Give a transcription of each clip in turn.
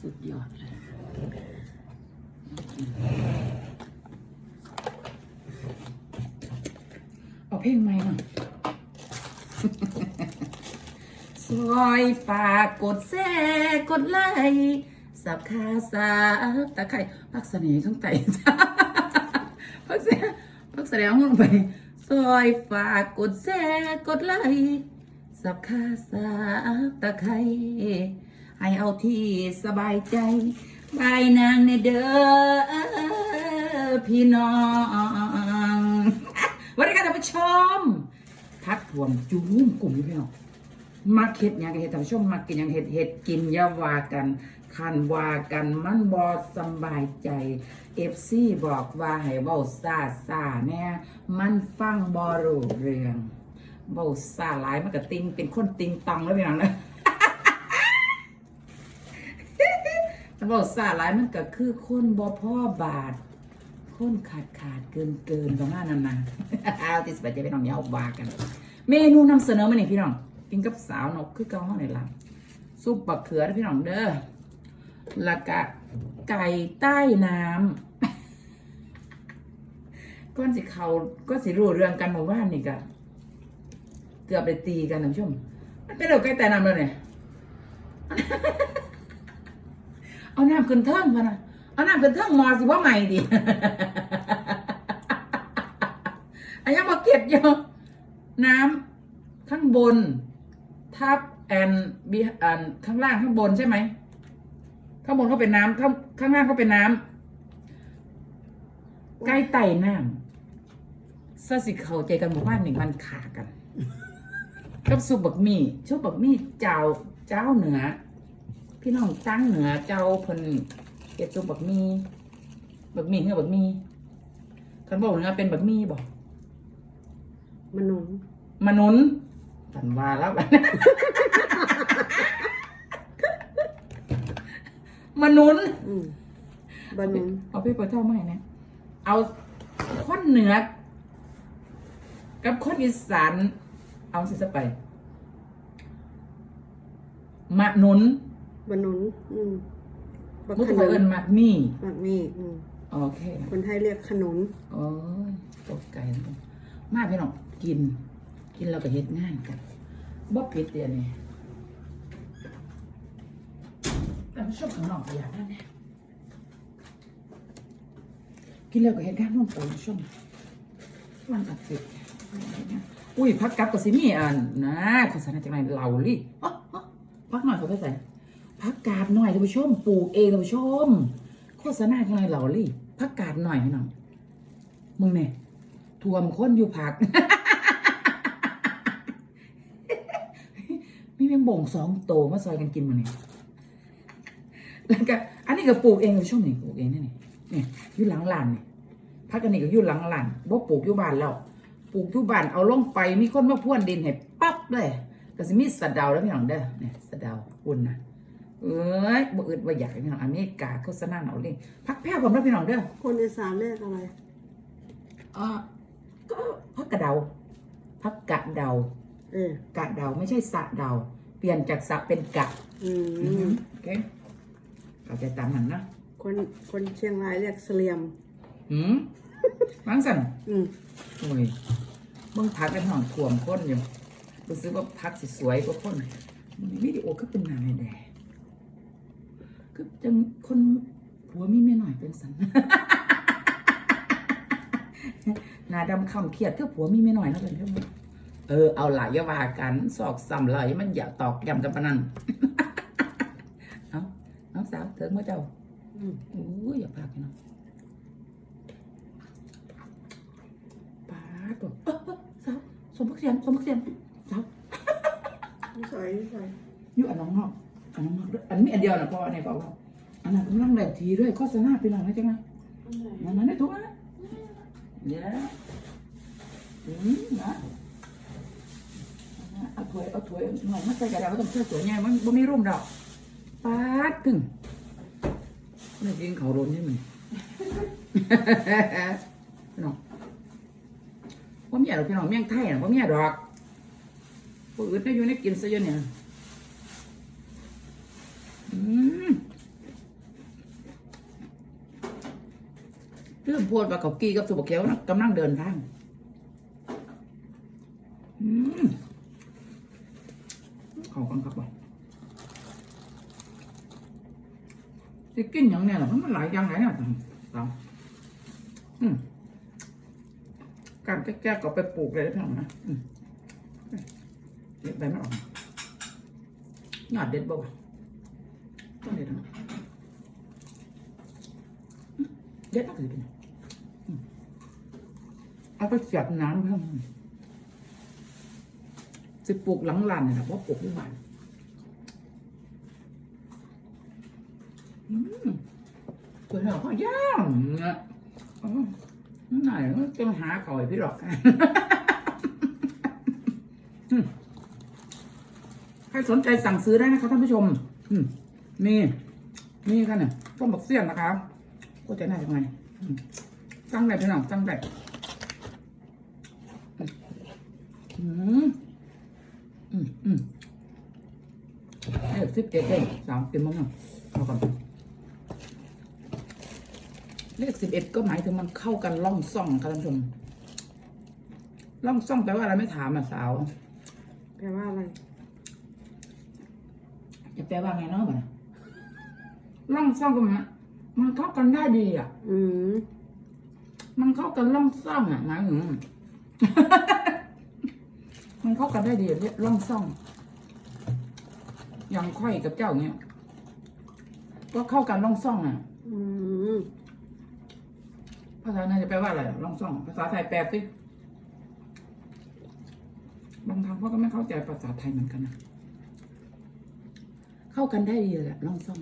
สุดยอดเลยเอาเพลงใหม่หน่อยซอยฝากกดแซ่กดไลค์สับคาสาบตะไคร้พักเสน่ห์ช่องไต่จ้พักเสพักแสดงห้องไปซอยฝากกดแซ่กดไลค์สับคาสาบตะไคร้ ให้เอาที่สบายใจบายนางในเด้อพี่น้องวันนี้ค่ะท่านผู้ชมทัดถ่วมจูมกลุ่มอยู่พี่น้องมักเห็ดยังเห็ดท่านผู้ชมมักกินยังเห็ดเห็ดกินยาวากันคันวากันมันบอสบายใจเอฟซีบอกว่าให้เบาซาซาเนี่ยมันฟังบอรูเรื่องเบาซาหลายมันก็ติงเป็นคนติงตังแล้วพี่น้องนะ ถ้าเบาซาหลายมันก็คือคนบอพ่อบาทคนขาดขาดเกินเกินประมาณนั้นนะเอาที่สบายใจพี่น้องอย่าเอากัน เมนูนำเสนอมานี่พี่น้อง กินกับสาวนกคือเกาห้องไหนล่ะซุปบักเขือนะพี่น้องเด้อแล้วก็ไก่ใต้น้ำก้อนสิเขาก็สิรู้เรื่องกันหมู่บ้านนี่กะเกือบไปตีกันนะผู้ชมมันเป็นเรื่องไก่ใต้น้ำเลยเนี่ย เอาน้ำขึ้นเทิงพะนะเอาน้ำขึ้นเทิงมอสิว่าใหม่ดิอันยังมาเก็บอยู่น้ำข้างบน ทับแอนบีอันข้างล่างข้างบนใช่ไหมข้างบนเขาเป็นน้ำข้างข้างล่างเขาเป็นน้ำใกล้ไต่น้ำซาสิเขาใจกันบอกว่าหนึ่งมันขากัน กับซุปบักมี่ซุปบักมี่เจ้าเจ้าเหนือ พี่น้องตั้งเหนือเจ้าเพิ่นเก็ดซุปบักมี่บักมี่เฮือบักมี่คันบอกเหนือเป็นบักมี่บอกมนุนมนุนตันว่าแล้วมนุนอืมบานุนเอาพี่ปเท่าไหม่เนี่ยเอาคนเหนือ กับคนอีสานเอาสิสไปมะนุน บานุนอืมบักมุกขเผนุอินญมักนี่ บักนี่อืมโอเค คนไทยเรียกขนุน โอ้ยตกไก่แล้วมาพี่น้องกิน กินแล้วก็เฮ็ดงานกันบ่ผิดเดียวนี่แต่ชอบข้างนอกก็อยากนั่นแหละกินแล้วก็เฮ็ดงานร่วมกันชมวันอาทิตย์อุ้ยพักกับก็สิมีอันนะโฆษณาจากไหนเหล่าลิอ๊ะอ๊ะพักหน่อยเขาไปใส่ พักกาดหน่อยท่านผู้ชมปลูกเองท่านผู้ชม โฆษณาจากไหนเหล่าลิพักกาดหน่อยพี่น้องมึงเนี่ยท่วมค้นอยู่ผักมีแมงบ่งสองโตมาซอยกันกินมาเนี่ยแล้วก็อันนี้ก็ปลูกเองคุณผู้ชมนี่ปลูกเองนี่นี่นี่อยู่หลังลานนี่พักกันนี่ก็อยู่หลังลานบ่ปลูกอยู่บ้านแล้วปลูกอยู่บ้านเอาลงไปมีคนมาพ่วนดินให้ปั๊บเลยก็สิมีสะเดาแล้วพี่น้องเด้อเนี่ยสะเดาคุณนะ เอ้ยบ่อึดบ่อยากให้พี่น้องอเมริกาโฆษณาเอาเลยพักแพ้วผมแล้วพี่น้องเด้อคนอีสานเรียกอะไรอ่าก็พักกระเดาพักกะเดา เออกะเดาไม่ใช่สะเดา เปลี่ยนจากสะเป็นกะอืมโอเคเอาใจตามนั้นนะคนคนเชียงรายเรียกเสลียม หืมมังสัน อืมโอ้ยเบิ่งพักกันห่องถ่วมคนอยู่รู้สึกว่าพักสิสวยกว่าคนมันวิดีโอก็เป็นหนาแดง ก็จังคนผัวมีเมียหน่อยเป็นสันหนาดำคำเครียดเท่าผัวมีเมียหน่อยแล้วเป็นเท่าไหร่เออเอาหลายอยาว่ากันสอกซ้ำเลยมันอย่าตอกย้ำกันปะนันเอาน้องสาวเถิงมาเจ้าอืมโอ้ยอย่าพาพี่น้องป้าตัวเออเออสาวสมพักเสียนสมพักเสียนสาวนิสัยนิสัยอยู่อันน้องนอก อันน้องนอกด้วยอันนี้อันเดียวนะพ่ออันไหนบอกว่าอันนั้นกำลังแหลกทีด้วยโฆษณาพี่น้องนะจังไงนั่นนั่นได้ทุกอันนะเย้อืมนะเอาถวยเอาถวยหน่อยมาใส่กระดาษไม่ต้องใส่สวยใหญ่มันบ่มีร่มดอกปาดถึงนี่กินเขาวโดนใช่ไหมพี่น้องว่ามีอะไรพี่น้องเมี่ยงไทยนะว่ามีอะไรดอกพวกอื่นได้อยู่ในกินซะเยอะเนี่ย เรื่องพูดว่าเขากี้กับสุบเขียวนะกำลังเดินทางเขากันครับบ่จะกินอย่างเนี้ยหรอมันหลายอย่างหลายอย่างตามการแก้ๆก็ไปปลูกเลยได้ทั้งนะเด็ดใบมันออกหยาดเด็ดบ่ เด็ดมากเลยเป็นไงอืมเอาไปเสียบน้ำเพิ่มสิปลูกหลังลานเนี่ยแหละว่าปลูกที่บ้านอืมก๋วยเตี๋ยวข้าวย่างเนี่ยนั่นไหนต้องหาเขาให้พี่หรอกใครสนใจสั่งซื้อได้นะคะท่านผู้ชม อืมมีมีค่ะเนี่ยต้มบักเสี้ยนนะคะ ก็จะได้ยังไงอืมสั่งได้พี่น้องสั่งได้อืมอืมอืมเอ้สิบเจ็ดเองสามเต็มมั้งเนาะเอาก่อนเลขสิบเอ็ดก็หมายถึงมันเข้ากันล่องซ่องค่ะท่านผู้ชมล่องซ่องแปลว่าอะไรไม่ถามอะสาว แปลว่าอะไร จะแปลว่าไงเนาะบ่ะล่องซ่องก็มัน มันเข้ากันได้ดีอะ อืมมันเข้ากันล่องซ่องอะหมายถึง มันเข้ากันได้ดีเรียกล่องซ่อง อย่างค่อยกับเจ้าเนี้ย ก็เข้ากันล่องซ่องอะ อืมภาษาไทยจะแปลว่าอะไรอะล่องซ่อง ภาษาไทยแปลสิบางครั้งพ่อก็ไม่เข้าใจภาษาไทยเหมือนกันนะเข้ากันได้ดีเลยอะล่องซ่อง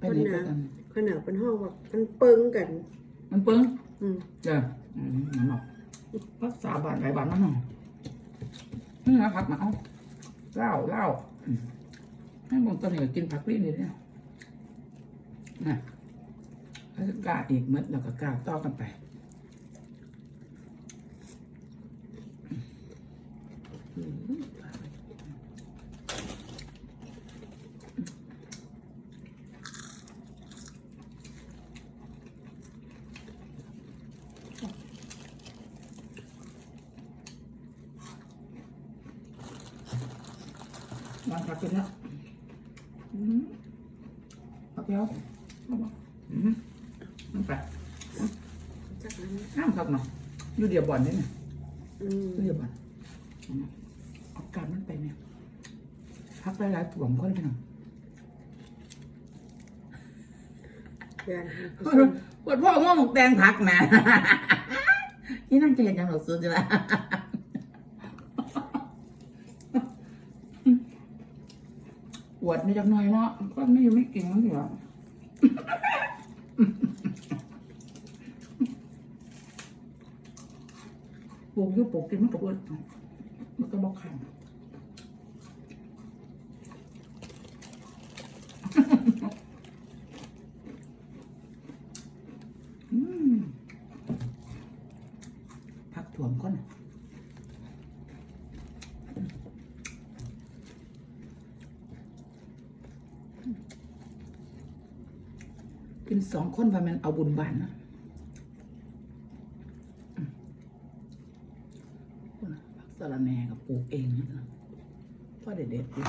ไปไหนไปกันขนาดเป็นห้องแบบมันเปิงกัน มันเปิ้งอืมเจ้าอืมมันบอกภาษาบาทหลายบาทนั่นหน่อยนี่นะผักหนาวเหล้าเหล้าอืมให้บางตัวเนี่ยกินผักลิ้นเลยเนี่ยนะแล้วก็กล้าอีกเม็ดแล้วก็กล้าต่อกันไปอืมวางผักกินแล้วอืมผักเดียวอืมนั่นไป จากนั้นน้ำครับเนาะอยู่เดียวบ่อนนี่เนี่ยอืมอยู่เดียวบ่อนอืมเอาการมันไปเนี่ยพักหลายๆถ่วงคนไปหน่อยเดือนห้าปวดพ่อม่วงหมกแดงผักนะ นี่นั่งจะเห็นยังหรอกซื้อจ้ะปวดนี่จักหน่อยเนาะก็ไม่ยังไม่เก่งมั้งเหรอ ลูกยุบปลูกกินมันก็เบิดมันก็บอกขันผักถั่วมก่อนกินสองคนว่ามันเอาบุญบานนะอืมพุ่นน่ะผัก สะระแหน่กับปลูกเองนะพ่อเด็ดๆดิ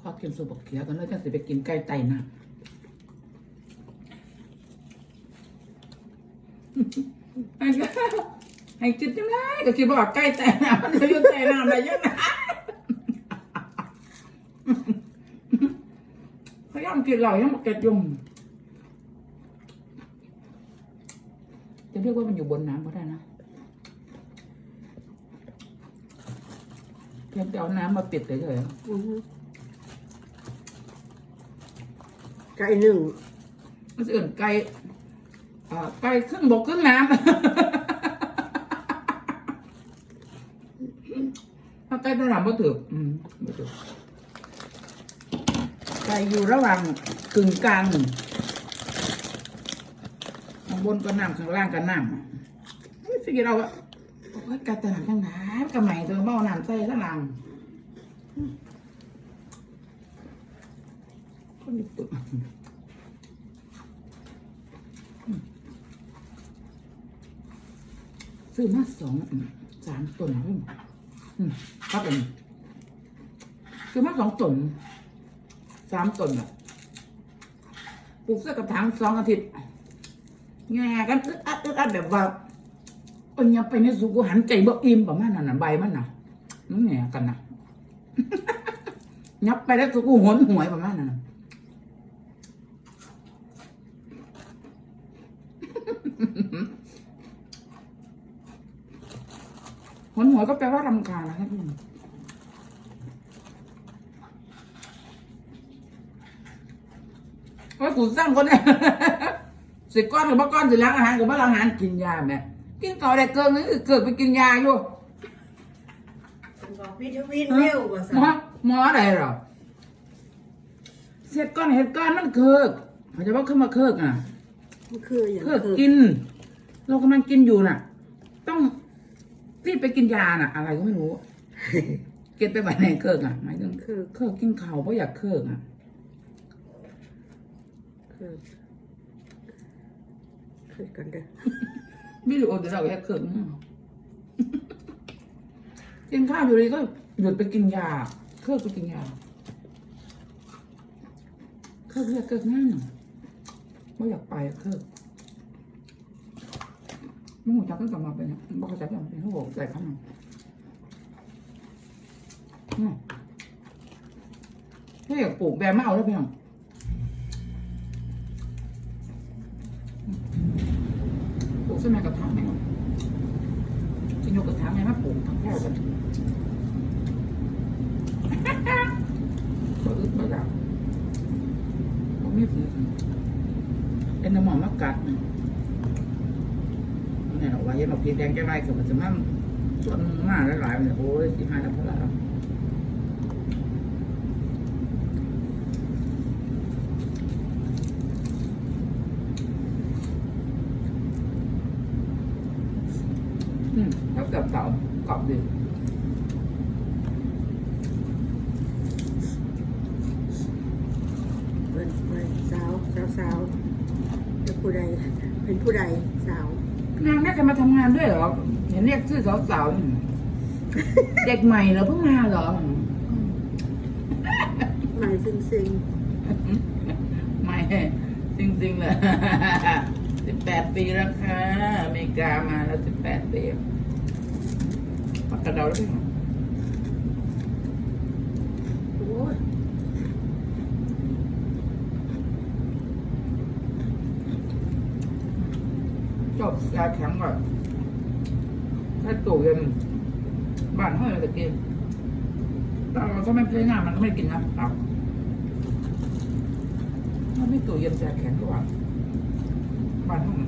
ขอกินสุบกเขียวกันแล้วจะสิไปกินไก่ไตนะให้ก็ให้กินจังไงก็คิดว่าไก่แต่น้ำมันจะยู่แต่น้ำได้ยังไง พยายามกินเหล่ายังมาเก็ดยุ่งจะเรียกว่ามันอยู่บนน้ำก็ได้นะเพียงแต่เอาน้ำมาปิดเฉยอือฮึไก่หนึ่งๆมันจะอื่นไก่อ่าไก่ครึ่งบกครึ่งน้ำถ้าไก่ตลาดบ่ถืออืมบ่ถือ ไก่อยู่ระหว่างกึ่งกลางข้างบนก็น้ำข้างล่างก็น้ำไม่สิเราอะอ้ยกระตากจังหนากระไหม่ตัวเบ้าน้ำใส่ข้างหลังคนญี่ปุ่นซื้อมาสองสามต้นเพิ่มอครับผมซื้อมาสองต้น สามต้นอะปลูกเสื้อกระถางสองอาทิตย์แง่กันอึดอัดอึดอัดแบบว่าปัญญาไปในสุกหันใจบ่อิ่มประมาณนั้นน่ะใบมันน่ะมันแหน่กันน่ะยับไปแล้วสุกุหนหวยประมาณนั้นน่ะหนหวยก็แปลว่ารำคาญนะครับพี่ ว่ากูสร้างคนเนี่ยสิก้อนกับบ่ก้อนสิล้างอาหารกับบ่ล้างอาหารกินยาแม่กินเก่าได้เกินนึงเกิดไปกินยาอยู่มันบอกวิตามินเร็วกว่าหมอสักหมออะไรหรอเสร็จก้อนเหตุการณ์มันเคิกเขาจะว่าขึ้นมาเคิกอะมันคืออย่างเคิกกิน เรากำลังกินอยู่น่ะ ต้องรีบไปกินยาน่ะ อะไรก็ไม่รู้เก็บไปไว้ในเคิกอะหมายถึงคือเคิกกินข้าวเพราะอยากเคิกอะ คือคือกันเด้อไม่รู้เดี๋ยวเราแค่เคิกมั่งกินข้าวอยู่ดีก็หยุดไปกินยา เคิกไปกินยา เคิกเรียกเคิกนั่นไม่อยากไปเคิกมึงหัวจักก็กลับมาเป็นเนี่ยบอกเขาใจยังเป็นเขาบอกใจเขาหน่อยอืมถ้าอยากปลูกแบบไม่เอาแล้วพี่น้อง ใช่ไหมกระถางไหมครับจะยกกระถางไหมมาปลูกทั้งแค่กันก็อึดมาแล้วผมไม่ถือเป็นน้ำหมอมมากัดเนี่ยเนี่ยเราไว้เราพีแดงแก้ไรกับมันจะมั่งส่วนมากหลายๆเนี่ยโอ้ยสิห้าแล้วพอแล้ว อืมแล้วกับเต่ากรอบดีเป็นเป็นสาวสาวสาวเป็นผู้ใดเป็นผู้ใดสาวนางน่าจะมาทำงานด้วยเหรอเห็นเรียกชื่อสาวๆนี่เด็กใหม่เหรอเพิ่งมาเหรอใหม่ซิงซิงไม่จริงๆเลย สิบแปดปีแล้วค่ะอเมริกามาแล้วสิบแปดปีปั กกระเดาแล้วพี่โอ้ยจบยาแข็งก่อนถ้าตู้เย็นบ้านเท่าไหร่จะกินแต่เราก็ไม่ใช้งานมันก็ไม่กินนะครับมันไม่ตู้เย็นแช่แข็งก็ว่าบ้านห้อง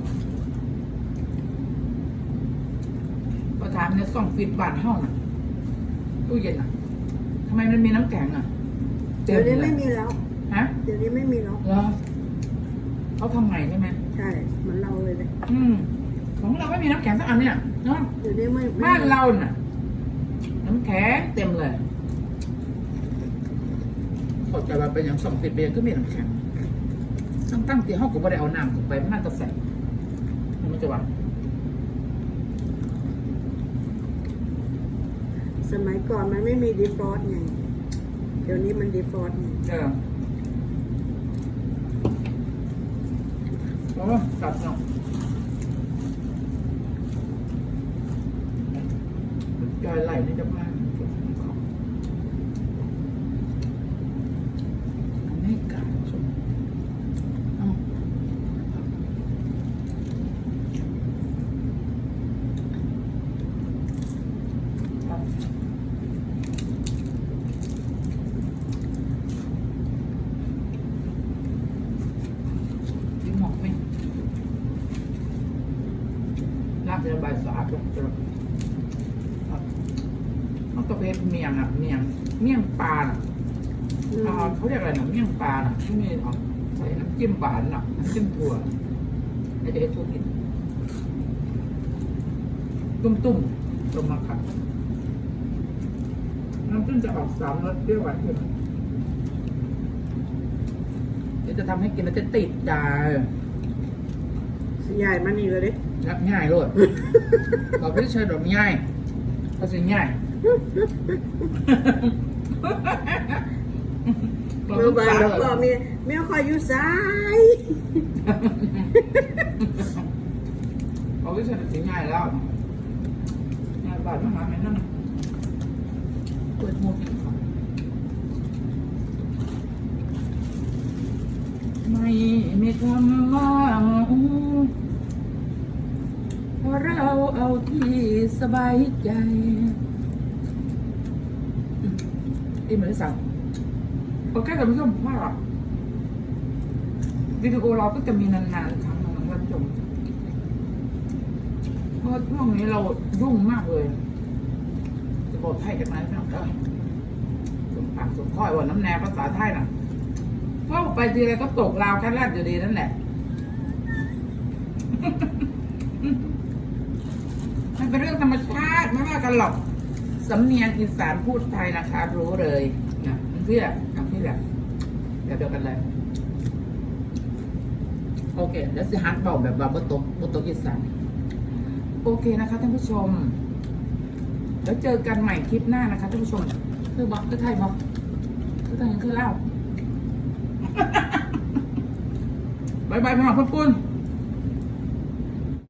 ประธานเนี่ยส่องฟิตบ้านห้องน่ะตู้เย็นอะทำไมมันมีน้ำแข็งอะเดี๋ยวนี้ลไม่มีแล้ว ฮะ เดี๋ยวนี้ไม่มีแล้วเหรอเขาทำไงใช่ไหมใช่เหมือนเราเลยเลยอืมของเราไม่มีน้ำแข็งสักอันเนี่ยเนาะเดี๋ยวนี้ไม่ไม่บ้านเราน่ะ น้ำแข็งเต็มเลยเข้าใจว่าเป็นอย่างส่องฟิตเบียร์ก็มีน้ำแข็งตั้งตั้งตีห้องก็ไม่ได้เอาน้ำเข้าไปมันน่าจะใส่มันจะว่า สมัยก่อนมันไม่มีดีฟอลต์ไง เดี๋ยวนี้มันดีฟอลต์ไงเออโอ้สับเนาะจอยไหลนี่จะมานนี้กาชมเอ้าครับกินหมอกไหม ลาบจะใบสะอาดลงจะครับมันต้องเป็นเมียงอะเมียงเมียงปลาน่ะเขาเรียกอะไรนะเมี่ยงปลาน่ะที่มีอะใส่น้ำจิ้มหวานน่ะน้ำจิ้มถั่วไอเด็กทุกกินตุ้มตุ้มต้มมะขามน้ำจิ้มจะออกสามรสเปรี้ยวหวานเค็มเดี๋ยวจะทำให้กินแล้วจะติดใจ สิยายมันนี่เลยเด้รับง่ายโลดบอกพี่เชิญแบบง่ายก็สิง่ายเมื่อวานเราก็มีแม่คอยอยู่ซ้ายบอกพี่เชิญแบบสิง่ายแล้วง่ายบาทมาหาแม่นั่นเปิดหมวกอีกครับไม่มีคำว่าเพราะเราเอาที่ สบายใจอีเหมือนสั่งโอเคท่านผู้ชมว่าวิดีโอเราก็จะมีนานๆครั้งหนึงท่านผู้ชมเพราะช่วงนี้เรายุ่งมากเลย จะบอกไทยจากไหนพี่น้เด้อสมปากสมค่อยว่าน้ำแนวภาษาไทยน่ะเพราะไปทีไรก็ตกราวแค่แรกอยู่ดีนั่นแหละ มันเป็นเรื่องธรรมชาติไม่ว่ากัน หรอกสำเนียงอีสานพูดไทยนะคะ รู้เลยนะเพื่อทำที่แหละเดียวเดียวกันเลยโอเค แล้วสิฮัทบอกแบบว่าบตกบตกอีสานโอเคนะคะท่านผู้ชม แล้วเจอกันใหม่คลิปหน้านะคะท่านผู้ชม คือบอกคือไทยบอกคือไทยคือเล่าบายบายพี่น้องเพื่อน